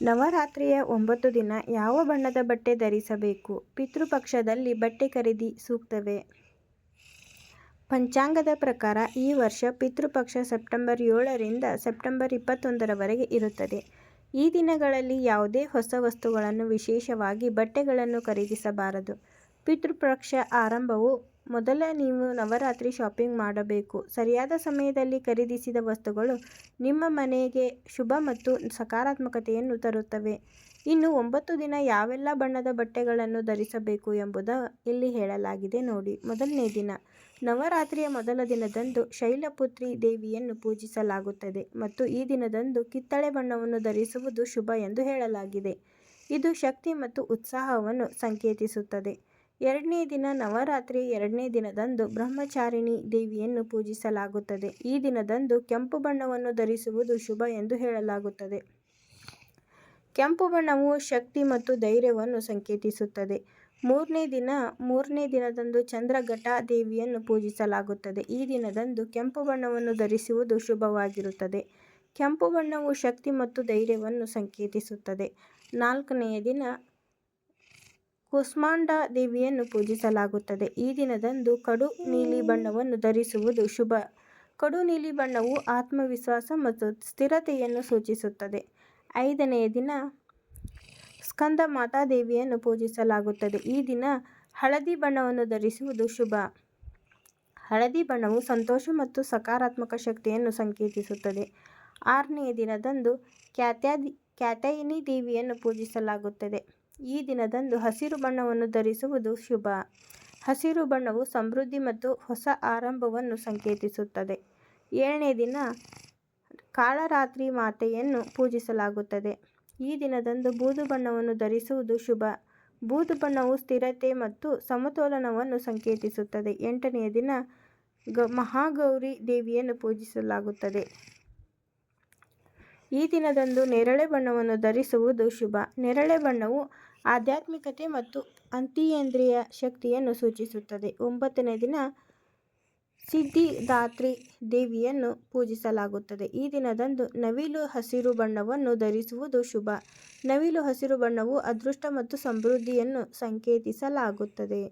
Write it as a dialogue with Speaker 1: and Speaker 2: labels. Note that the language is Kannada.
Speaker 1: ನವರಾತ್ರಿಯ ಒಂಬತ್ತು ದಿನ ಯಾವ ಬಣ್ಣದ ಬಟ್ಟೆ ಧರಿಸಬೇಕು? ಪಿತೃಪಕ್ಷದಲ್ಲಿ ಬಟ್ಟೆ ಖರೀದಿ ಸೂಕ್ತವೇ? ಪಂಚಾಂಗದ ಪ್ರಕಾರ ಈ ವರ್ಷ ಪಿತೃಪಕ್ಷ ಸೆಪ್ಟೆಂಬರ್ ಏಳರಿಂದ ಸೆಪ್ಟೆಂಬರ್ ಇಪ್ಪತ್ತೊಂದರವರೆಗೆ ಇರುತ್ತದೆ. ಈ ದಿನಗಳಲ್ಲಿ ಯಾವುದೇ ಹೊಸ ವಸ್ತುಗಳನ್ನು ವಿಶೇಷವಾಗಿ ಬಟ್ಟೆಗಳನ್ನು ಖರೀದಿಸಬಾರದು. ಪಿತೃಪಕ್ಷ ಆರಂಭವು ಮೊದಲ ನೀವು ನವರಾತ್ರಿ ಶಾಪಿಂಗ್ ಮಾಡಬೇಕು. ಸರಿಯಾದ ಸಮಯದಲ್ಲಿ ಖರೀದಿಸಿದ ವಸ್ತುಗಳು ನಿಮ್ಮ ಮನೆಗೆ ಶುಭ ಮತ್ತು ಸಕಾರಾತ್ಮಕತೆಯನ್ನು ತರುತ್ತವೆ. ಇನ್ನು ಒಂಬತ್ತು ದಿನ ಯಾವೆಲ್ಲ ಬಣ್ಣದ ಬಟ್ಟೆಗಳನ್ನು ಧರಿಸಬೇಕು ಎಂಬುದ ಇಲ್ಲಿ ಹೇಳಲಾಗಿದೆ ನೋಡಿ. ಮೊದಲನೇ ದಿನ. ನವರಾತ್ರಿಯ ಮೊದಲ ದಿನದಂದು ಶೈಲಪುತ್ರಿ ದೇವಿಯನ್ನು ಪೂಜಿಸಲಾಗುತ್ತದೆ ಮತ್ತು ಈ ದಿನದಂದು ಕಿತ್ತಳೆ ಬಣ್ಣವನ್ನು ಧರಿಸುವುದು ಶುಭ ಎಂದು ಹೇಳಲಾಗಿದೆ. ಇದು ಶಕ್ತಿ ಮತ್ತು ಉತ್ಸಾಹವನ್ನು ಸಂಕೇತಿಸುತ್ತದೆ. ಎರಡನೇ ದಿನ ನವರಾತ್ರಿ, ಎರಡನೇ ದಿನದಂದು ಬ್ರಹ್ಮಚಾರಿಣಿ ದೇವಿಯನ್ನು ಪೂಜಿಸಲಾಗುತ್ತದೆ. ಈ ದಿನದಂದು ಕೆಂಪು ಬಣ್ಣವನ್ನು ಧರಿಸುವುದು ಶುಭ ಎಂದು ಹೇಳಲಾಗುತ್ತದೆ. ಕೆಂಪು ಬಣ್ಣವು ಶಕ್ತಿ ಮತ್ತು ಧೈರ್ಯವನ್ನು ಸಂಕೇತಿಸುತ್ತದೆ. ಮೂರನೇ ದಿನ, ಮೂರನೇ ದಿನದಂದು ಚಂದ್ರಘಟ ದೇವಿಯನ್ನು ಪೂಜಿಸಲಾಗುತ್ತದೆ. ಈ ದಿನದಂದು ಕೆಂಪು ಬಣ್ಣವನ್ನು ಧರಿಸುವುದು ಶುಭವಾಗಿರುತ್ತದೆ. ಕೆಂಪು ಬಣ್ಣವು ಶಕ್ತಿ ಮತ್ತು ಧೈರ್ಯವನ್ನು ಸಂಕೇತಿಸುತ್ತದೆ. ನಾಲ್ಕನೆಯ ದಿನ ಕುಸ್ಮಾಂಡ ದೇವಿಯನ್ನು ಪೂಜಿಸಲಾಗುತ್ತದೆ. ಈ ದಿನದಂದು ಕಡು ನೀಲಿ ಬಣ್ಣವನ್ನು ಧರಿಸುವುದು ಶುಭ. ಕಡು ನೀಲಿ ಬಣ್ಣವು ಆತ್ಮವಿಶ್ವಾಸ ಮತ್ತು ಸ್ಥಿರತೆಯನ್ನು ಸೂಚಿಸುತ್ತದೆ. ಐದನೆಯ ದಿನ ಸ್ಕಂದ ಮಾತಾ ದೇವಿಯನ್ನು ಪೂಜಿಸಲಾಗುತ್ತದೆ. ಈ ದಿನ ಹಳದಿ ಬಣ್ಣವನ್ನು ಧರಿಸುವುದು ಶುಭ. ಹಳದಿ ಬಣ್ಣವು ಸಂತೋಷ ಮತ್ತು ಸಕಾರಾತ್ಮಕ ಶಕ್ತಿಯನ್ನು ಸಂಕೇತಿಸುತ್ತದೆ. ಆರನೆಯ ದಿನದಂದು ಕ್ಯಾತ್ಯಾದಿ ಕ್ಯಾತಯಿನಿ ದೇವಿಯನ್ನು ಪೂಜಿಸಲಾಗುತ್ತದೆ. ಈ ದಿನದಂದು ಹಸಿರು ಬಣ್ಣವನ್ನು ಧರಿಸುವುದು ಶುಭ. ಹಸಿರು ಬಣ್ಣವು ಸಮೃದ್ಧಿ ಮತ್ತು ಹೊಸ ಆರಂಭವನ್ನು ಸಂಕೇತಿಸುತ್ತದೆ. ಏಳನೇ ದಿನ ಕಾಳರಾತ್ರಿ ಮಾತೆಯನ್ನು ಪೂಜಿಸಲಾಗುತ್ತದೆ. ಈ ದಿನದಂದು ಬೂದು ಬಣ್ಣವನ್ನು ಧರಿಸುವುದು ಶುಭ. ಬೂದು ಬಣ್ಣವು ಸ್ಥಿರತೆ ಮತ್ತು ಸಮತೋಲನವನ್ನು ಸಂಕೇತಿಸುತ್ತದೆ. ಎಂಟನೆಯ ದಿನ ಗ ಮಹಾಗೌರಿ ದೇವಿಯನ್ನು ಪೂಜಿಸಲಾಗುತ್ತದೆ. ಈ ದಿನದಂದು ನೇರಳೆ ಬಣ್ಣವನ್ನು ಧರಿಸುವುದು ಶುಭ. ನೇರಳೆ ಬಣ್ಣವು ಆಧ್ಯಾತ್ಮಿಕತೆ ಮತ್ತು ಅಂತಿಯೇಂದ್ರಿಯ ಶಕ್ತಿಯನ್ನು ಸೂಚಿಸುತ್ತದೆ. ಒಂಬತ್ತನೇ ದಿನ ಸಿದ್ಧಿದಾತ್ರಿ ದೇವಿಯನ್ನು ಪೂಜಿಸಲಾಗುತ್ತದೆ. ಈ ದಿನದಂದು ನವಿಲು ಹಸಿರು ಬಣ್ಣವನ್ನು ಧರಿಸುವುದು ಶುಭ. ನವಿಲು ಹಸಿರು ಬಣ್ಣವು ಅದೃಷ್ಟ ಮತ್ತು ಸಮೃದ್ಧಿಯನ್ನು ಸಂಕೇತಿಸಲಾಗುತ್ತದೆ.